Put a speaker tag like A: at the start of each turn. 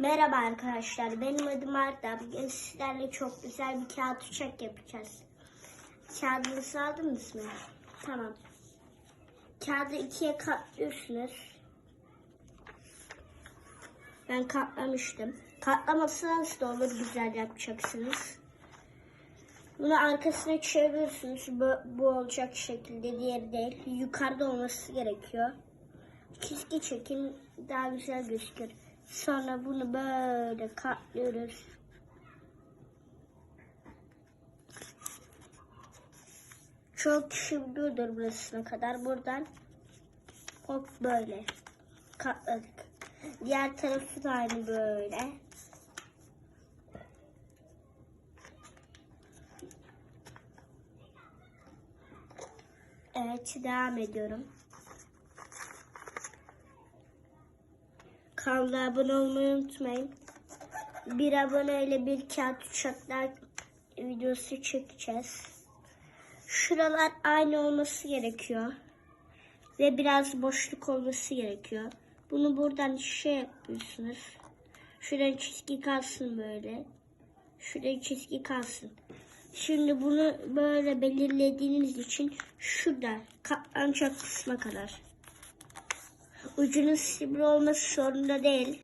A: Merhaba arkadaşlar, benim adım Arda. Bugün sizlerle çok güzel bir kağıt uçak yapacağız. Kağıdınızı aldınız mı? Tamam. Kağıdı ikiye katlıyorsunuz. Ben katlamıştım. Katlamasanız da olur, güzel yapacaksınız. Bunu arkasına çeviriyorsunuz. Bu, bu olacak şekilde, diğeri değil. Yukarıda olması gerekiyor. Çizgi çekin daha güzel gözükür. Sonra bunu böyle katlıyoruz. Çok şimdidir burasına kadar. Buradan hop böyle katladık. Diğer tarafı da aynı böyle. Evet devam ediyorum. Kanala abone olmayı unutmayın. Bir aboneyle bir kağıt uçaklar videosu çekeceğiz. Şuralar aynı olması gerekiyor. Ve biraz boşluk olması gerekiyor. Bunu buradan şey yapıyorsunuz. Şuradan çizgi kalsın böyle. Şuradan çizgi kalsın. Şimdi bunu böyle belirlediğiniz için şurada katlanacak kısma kadar. Ucunun sivri olması sorunda değil.